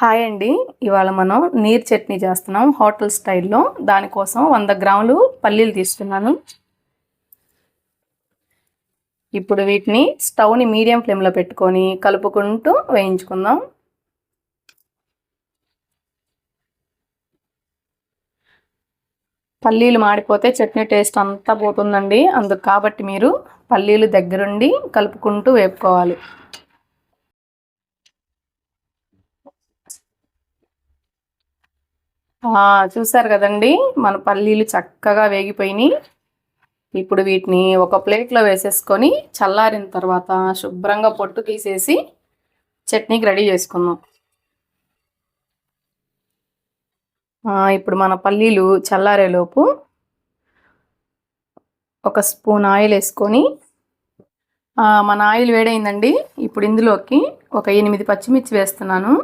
Hi అండి. ఇవాళ మనం నీర్ చట్నీ చేస్తున్నాం. హోటల్ స్టైల్లో దానికోసం వంద గ్రాములు పల్లీలు తీసుకున్నాను. ఇప్పుడు వీటిని స్టవ్ని మీడియం ఫ్లేమ్లో పెట్టుకొని కలుపుకుంటూ వేయించుకుందాం. పల్లీలు మాడిపోతే చట్నీ టేస్ట్ అంతా పోతుందండి. అందుకు కాబట్టి మీరు పల్లీలు దగ్గరుండి కలుపుకుంటూ వేపుకోవాలి. చూసారు కదండి? మన పల్లీలు చక్కగా వేగిపోయినాయి. ఇప్పుడు వీటిని ఒక ప్లేట్లో వేసేసుకొని చల్లారిన తర్వాత శుభ్రంగా పొట్టు తీసేసి చట్నీకి రెడీ చేసుకుందాం. ఇప్పుడు మన పల్లీలు చల్లారేలోపు ఒక స్పూన్ ఆయిల్ వేసుకొని మన ఆయిల్ వేడైందండి. ఇప్పుడు ఇందులోకి ఒక ఎనిమిది పచ్చిమిర్చి వేస్తున్నాను.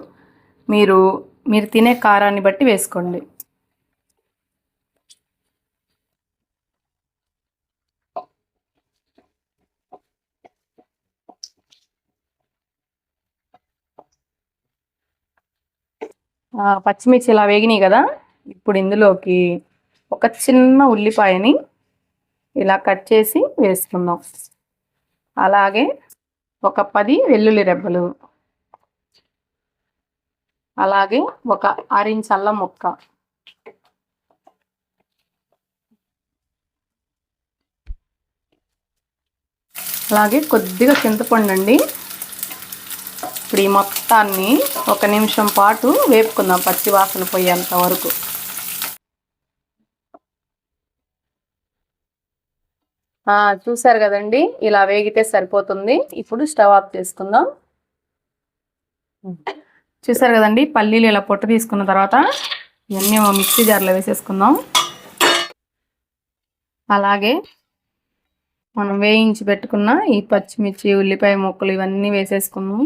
మీరు మీరు తినే కారాన్ని బట్టి వేసుకోండి. పచ్చిమిర్చి ఇలా వేగినాయి కదా ఇప్పుడు ఇందులోకి ఒక చిన్న ఉల్లిపాయని ఇలా కట్ చేసి వేసుకుందాం. అలాగే ఒక పది వెల్లుల్లి రెబ్బలు అలాగే ఒక ఆరించ్ అల్లం ముక్క. అలాగే కొద్దిగా చింతపండు అండి. ఇప్పుడు ఈ మొత్తాన్ని ఒక నిమిషం పాటు వేపుకుందాం పచ్చి వాసన పోయేంత వరకు. చూసారు కదండి ఇలా వేగితే సరిపోతుంది. ఇప్పుడు స్టవ్ ఆఫ్ చేసుకుందాం. చూసారు కదండి? పల్లీలు ఇలా పొట్టు తీసుకున్న తర్వాత ఇవన్నీ మిక్సీ జార్లో వేసేసుకుందాం. అలాగే మనం వేయించి పెట్టుకున్న ఈ పచ్చిమిర్చి ఉల్లిపాయ ముక్కలు ఇవన్నీ వేసేసుకుందాం.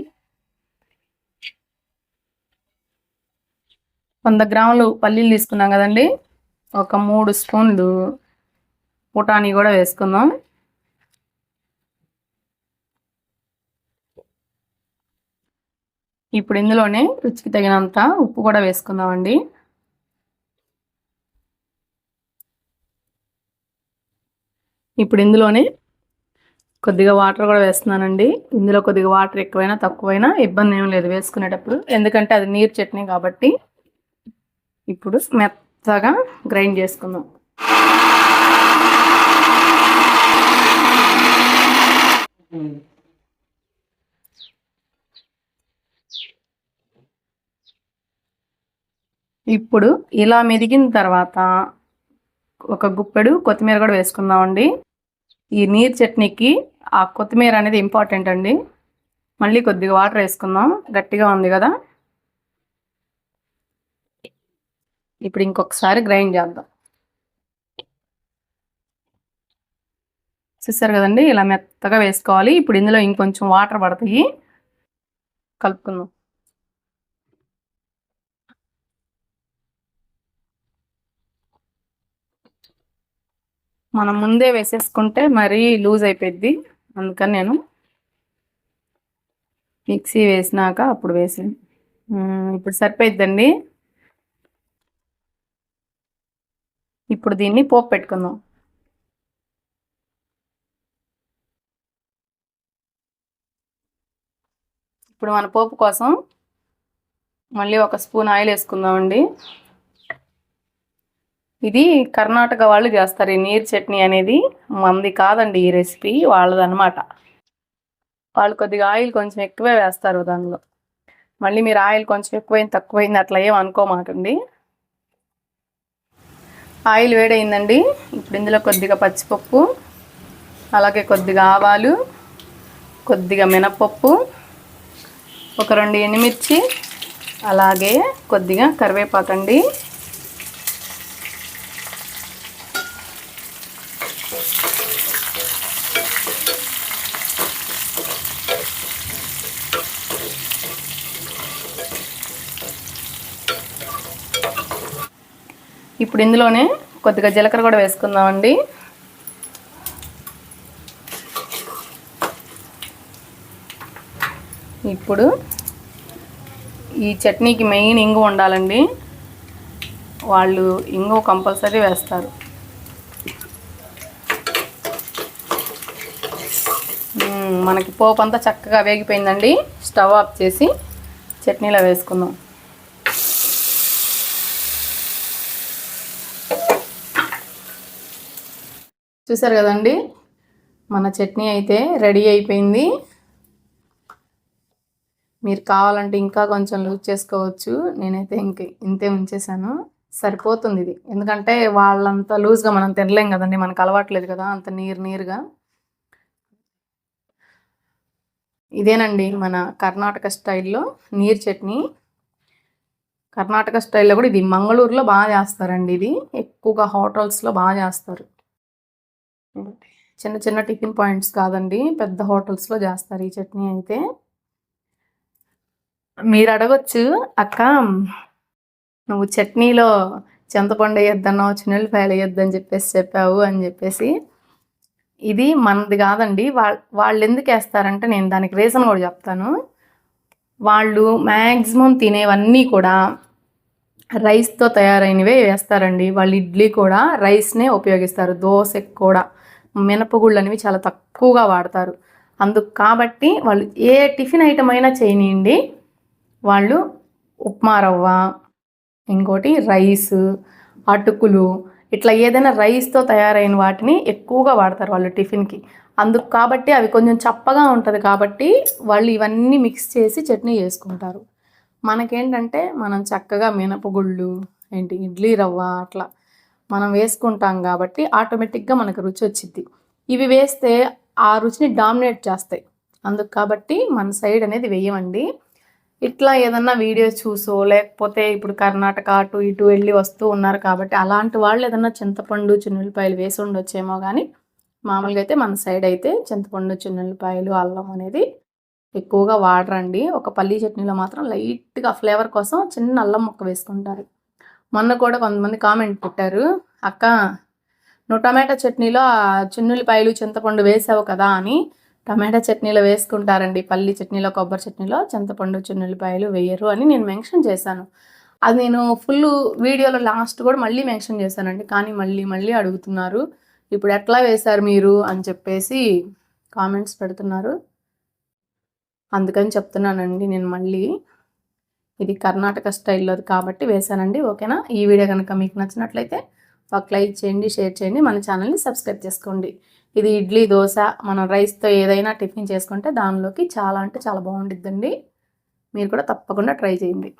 వంద గ్రాములు పల్లీలు తీసుకున్నాం కదండి? ఒక మూడు స్పూన్లు పుటానీ కూడా వేసుకుందాం. ఇప్పుడు ఇందులోనే రుచికి తగినంత ఉప్పు కూడా వేసుకుందామండి. ఇప్పుడు ఇందులోనే కొద్దిగా వాటర్ కూడా వేస్తున్నానండి. ఇందులో కొద్దిగా వాటర్ ఎక్కువైనా తక్కువైనా ఇబ్బంది ఏం లేదు వేసుకునేటప్పుడు. ఎందుకంటే అది నీరు చట్నీ కాబట్టి ఇప్పుడు మెత్తగా గ్రైండ్ చేసుకుందాం. ఇప్పుడు ఇలా మెదిగిన తర్వాత ఒక గుప్పెడు కొత్తిమీర కూడా వేసుకుందామండి. ఈ నీరు చట్నీకి ఆ కొత్తిమీర అనేది ఇంపార్టెంట్ అండి. మళ్ళీ కొద్దిగా వాటర్ వేసుకుందాం. గట్టిగా ఉంది కదా. ఇప్పుడు ఇంకొకసారి గ్రైండ్ చేద్దాం. చూసారు కదండి? ఇలా మెత్తగా వేసుకోవాలి. ఇప్పుడు ఇందులో ఇంకొంచెం వాటర్ పడతాయి. కలుపుకుందాం. మనం ముందే వేసేసుకుంటే మరీ లూజ్ అయిపోద్ది అందుకని నేను మిక్సీ వేసినాక అప్పుడు వేసి ఇప్పుడు సరిపోయిద్దండి. ఇప్పుడు దీన్ని పోపు పెట్టుకుందాం. ఇప్పుడు మన పోపు కోసం మళ్ళీ ఒక స్పూన్ ఆయిల్ వేసుకుందామండి. ఇది కర్ణాటక వాళ్ళు చేస్తారు. ఈ నీరు చట్నీ అనేది మంది కాదండి ఈ రెసిపీ వాళ్ళదనమాట వాళ్ళు కొద్దిగా ఆయిల్ కొంచెం ఎక్కువే వేస్తారు దానిలో. మళ్ళీ మీరు ఆయిల్ కొంచెం ఎక్కువైంది తక్కువైంది అట్లా ఏం అనుకోమాకండి. ఆయిల్ వేడైందండి. ఇప్పుడు ఇందులో కొద్దిగా పచ్చిపప్పు అలాగే కొద్దిగా ఆవాలు కొద్దిగా మినపప్పు ఒక రెండు ఎండుమిర్చి అలాగే కొద్దిగా కరివేపాకండి. ఇప్పుడు ఇందులోనే కొద్దిగా జీలకర్ర కూడా వేసుకుందామండి. ఇప్పుడు ఈ చట్నీకి మెయిన్ ఇంగు ఉండాలండి. వాళ్ళు ఇంగు కంపల్సరీ వేస్తారు. మనకి పోపు అంతా చక్కగా వేగిపోయిందండి. స్టవ్ ఆఫ్ చేసి చట్నీలో వేసుకుందాం. చూసారు కదండి? మన చట్నీ అయితే రెడీ అయిపోయింది. మీరు కావాలంటే ఇంకా కొంచెం లూజ్ చేసుకోవచ్చు. నేనైతే ఇంక ఇంతే ఉంచేసాను. సరిపోతుంది ఇది. ఎందుకంటే వాళ్ళంతా లూజ్గా మనం తినలేం కదండి. మనకు అలవాట్లేదు కదా అంత నీరు నీరుగా. ఇదేనండి మన కర్ణాటక స్టైల్లో నీరు చట్నీ. కర్ణాటక స్టైల్లో కూడా ఇది మంగళూరులో బాగా చేస్తారండి ఇది. ఎక్కువగా హోటల్స్లో బాగా చేస్తారు. చిన్న చిన్న టిఫిన్ పాయింట్స్ కాదండి. పెద్ద హోటల్స్లో చేస్తారు ఈ చట్నీ అయితే. మీరు అడగచ్చు అక్క నువ్వు చట్నీలో చింతపండు వేయొద్దన్నావు చిన్నెల్లిపాయలు వేయొద్దని చెప్పేసి చెప్పావు అని చెప్పేసి. ఇది మనది కాదండి. వాళ్ళ వాళ్ళు ఎందుకు వేస్తారంటే నేను దానికి రీజన్ కూడా చెప్తాను. వాళ్ళు మ్యాక్సిమం తినేవన్నీ కూడా రైస్తో తయారైనవే వేస్తారండి. వాళ్ళు ఇడ్లీ కూడా రైస్నే ఉపయోగిస్తారు. దోశ కూడా. మినపగుళ్ళు అనేవి చాలా తక్కువగా వాడతారు. అందుకు కాబట్టి వాళ్ళు ఏ టిఫిన్ ఐటమ్ అయినా చేయనియండి. వాళ్ళు ఉప్మా రవ్వ ఇంకోటి రైస్ అటుకులు ఇట్లా ఏదైనా రైస్తో తయారైన వాటిని ఎక్కువగా వాడతారు వాళ్ళు టిఫిన్కి. అందుకు కాబట్టి అవి కొంచెం చప్పగా ఉంటుంది కాబట్టి వాళ్ళు ఇవన్నీ మిక్స్ చేసి చట్నీ చేసుకుంటారు. మనకేంటంటే మనం చక్కగా మినపగుళ్ళు ఏంటి ఇడ్లీ రవ్వ అట్లా మనం వేసుకుంటాం కాబట్టి ఆటోమేటిక్గా మనకు రుచి వచ్చింది ఇవి వేస్తే ఆ రుచిని డామినేట్ చేస్తాయి. అందుకు కాబట్టి మన సైడ్ అనేది వేయమండి. ఇట్లా ఏదన్నా వీడియోస్ చూసో లేకపోతే ఇప్పుడు కర్ణాటక అటు ఇటు వెళ్ళి వస్తూ ఉన్నారు కాబట్టి అలాంటి వాళ్ళు ఏదన్నా చింతపండు చిన్నులపాయలు వేసి ఉండొచ్చేమో కానీ మామూలుగా అయితే మన సైడ్ అయితే చింతపండు చిన్నులపాయలు అల్లం అనేది ఎక్కువగా వాడరండి. ఒక పల్లీ చట్నీలో మాత్రం లైట్గా ఫ్లేవర్ కోసం చిన్న అల్లం ముక్క వేసుకుంటారు. మొన్న కూడా కొంతమంది కామెంట్ పెట్టారు అక్క నువ్వు టమాటా చట్నీలో ఆ చిన్నులపాయలు చింతపండు వేసావు కదా అని టమాటా చట్నీలో వేసుకుంటారండి. పల్లి చట్నీలో కొబ్బరి చట్నీలో చింతపండు చిన్నులపాయలు వేయరు అని నేను మెన్షన్ చేశాను. అది నేను ఫుల్ వీడియోలో లాస్ట్ కూడా మళ్ళీ మెన్షన్ చేశానండి. కానీ మళ్ళీ మళ్ళీ అడుగుతున్నారు ఇప్పుడు ఎట్లా వేశారు మీరు? అని చెప్పేసి కామెంట్స్ పెడుతున్నారు. అందుకని చెప్తున్నానండి నేను మళ్ళీ. ఇది కర్ణాటక స్టైల్లోది కాబట్టి వేశానండి ఓకేనా? ఈ వీడియో కనుక మీకు నచ్చినట్లయితే ఒక లైక్ చేయండి షేర్ చేయండి మన ఛానల్ని సబ్స్క్రైబ్ చేసుకోండి. ఇది ఇడ్లీ దోశ మనం రైస్తో ఏదైనా టిఫిన్ చేసుకుంటే దానిలోకి చాలా అంటే చాలా బాగుంటుందండి మీరు కూడా తప్పకుండా ట్రై చేయండి.